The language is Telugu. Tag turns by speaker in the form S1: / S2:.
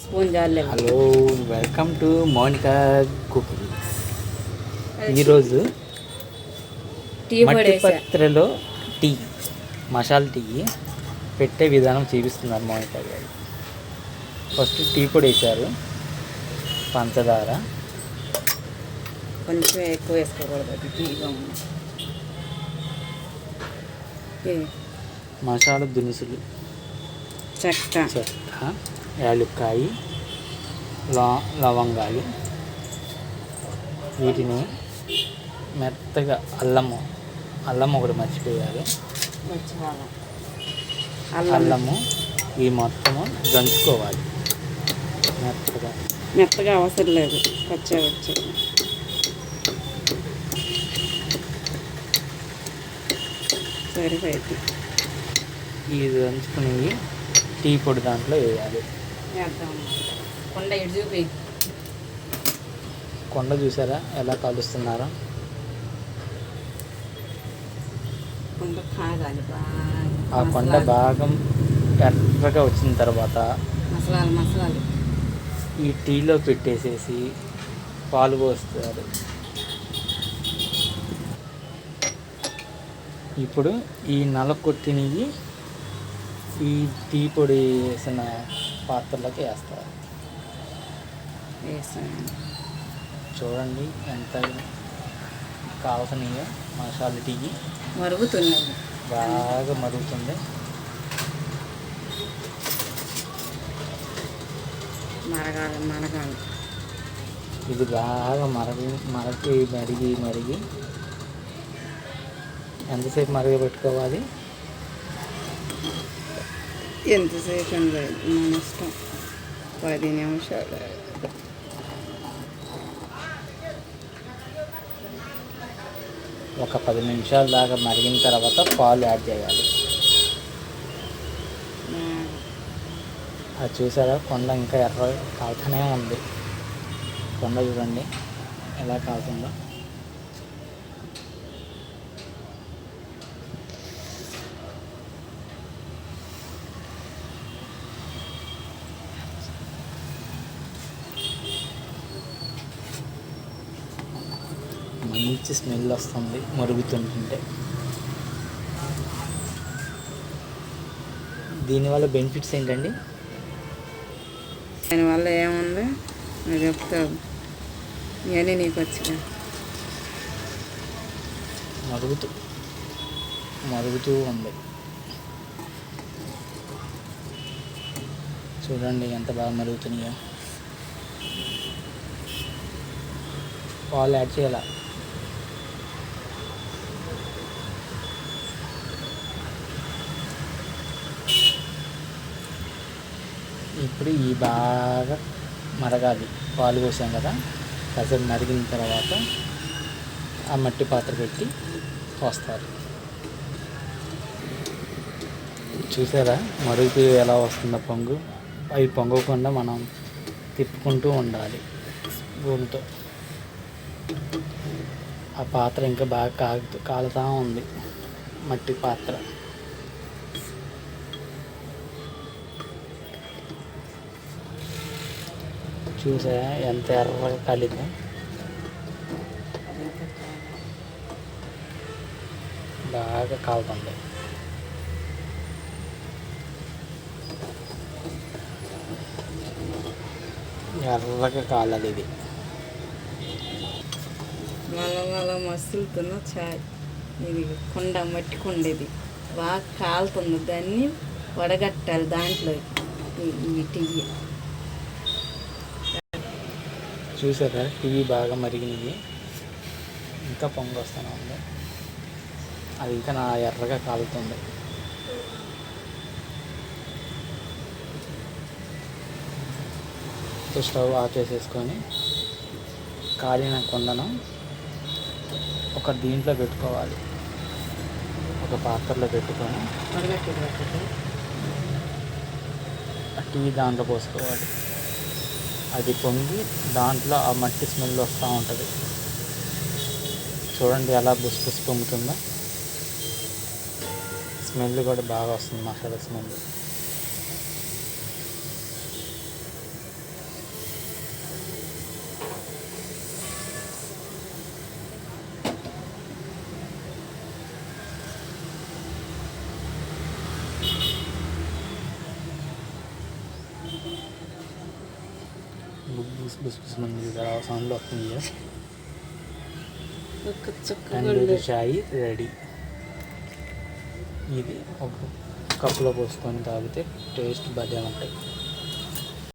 S1: Spoon జార్లే
S2: hello welcome to Monica cookings ఈరోజు
S1: టీ
S2: మట్టి పత్రలో టీ మసాలా టీ పెట్టే విధానం చూపిస్తున్నారు మోనికా గారు. ఫస్ట్ టీ పొడి వేశారు పంచదార.
S1: కొంచెం ఎక్కువ వేసుకోకూడదు అది టీగా ఉంది ఏ,
S2: మసాలా దినుసులు.
S1: చెక్క.
S2: చెక్క. యాలుక్కాయి లా లవంగాలు. వీటిని మెత్తగా అల్లము అల్లం ఒకటి మర్చిపోయారు. అల్లము. ఈ మొత్తము దంచుకోవాలి. మెత్తగా.
S1: మెత్తగా అవసరం లేదు. వచ్చి సరిపోయింది.
S2: ఈ దంచుకుని టీ పొడి దాంట్లో వేయాలి.
S1: వేద్దాం. కొండ చూపి?
S2: కొండ చూసారా? ఎలా కాలుస్తున్నారో?
S1: కొండ కాగాలి
S2: ఆ కొండ భాగం ఎర్రగా వచ్చిన తర్వాత
S1: మసలాలు మసలాలు.
S2: ఈ టీలో పెట్టేసేసి పాలు పోస్తారు. ఇప్పుడు ఈ నల కొట్టినవి ఈ టీ పొడి వేసిన పాత్రలోకి వేస్తారు. చూడండి ఎంత కావాల్సినయో మసాలా టీ
S1: మరుగుతున్నది
S2: బాగా మరుగుతుంది.
S1: మరగాలి మరగాలి.
S2: ఇది బాగా మరగి మరగి మరిగి మరిగి. ఎంతసేపు మరగ పెట్టుకోవాలి
S1: ఎంతసేపు లేదు మన ఇష్టం. పది నిమిషాలు.
S2: ఒక పది నిమిషాల దాకా మరిగిన తర్వాత పాలు యాడ్ చేయాలి. అది చూసారా? కొండ ఇంకా ఎర్ర కాలుతూనే ఉంది. కొండ చూడండి ఎలా కాలుతుందో. మంచి స్మెల్ వస్తుంది మరుగుతుంటుంటే. దీనివల్ల బెనిఫిట్స్ ఏంటండి?
S1: దానివల్ల ఏముంది? నువ్వు చెప్తావు. ఇవన్నీ నీకు వచ్చిగా
S2: మరుగుతూ మరుగుతూ ఉంది. చూడండి ఎంత బాగా మరుగుతున్నాయో. పాలు యాడ్ చేయాల? ఇప్పుడు ఈ బాగా మరగాలి. పాలు పోసాం కదా. కాసేపు మరిగిన తర్వాత ఆ మట్టి పాత్ర పెట్టి పోస్తారు. చూసారా? మరుగుతూ ఎలా వస్తుందో పొంగు. అవి పొంగకుండా మనం తిప్పుకుంటూ ఉండాలి భూమితో. ఆ పాత్ర ఇంకా బాగా కాగుతూ కాలుతూ ఉంది. మట్టి పాత్ర. చూసా ఎంత ఎర్రగా కాలిందో. బాగా కాలుతుంది. ఎర్రగా కాలాలి ఇది.
S1: వాళ్ళ వాళ్ళ మసులుతున్న చాయ్. ఇది కుండ మట్టి కుండ ఇది బాగా కాలుతుంది. దాన్ని వడగట్టాలి దాంట్లో ఈ టీ
S2: చూసారా? టీవీ బాగా మరిగినవి. ఇంకా పొంగు వస్తూనే ఉంది అది ఇంకా నా ఎర్రగా కాలుతుంది. సో స్టవ్ ఆఫ్ చేసేసుకొని కాలిన కొండను ఒక దీంట్లో పెట్టుకోవాలి. ఒక పాత్రలో పెట్టుకొని
S1: వడగట్టి పట్టుకో
S2: ఆ టీ దాంట్లో పోసుకోవాలి. అది పొంగి దాంట్లో ఆ మట్టి స్మెల్ వస్తూ ఉంటుంది. చూడండి ఎలా బుస్ బుస్ పొంగుతుందో. స్మెల్ కూడా బాగా వస్తుంది మసాలా స్మెల్. బుస్ బుస్ బుస్ మంది ఇక్కడ సౌండ్లు వస్తుంది తందూరి చాయ్ రెడీ ఇది ఒక కప్పులో పోసుకొని తాగితే టేస్ట్ భలే ఉంటాయి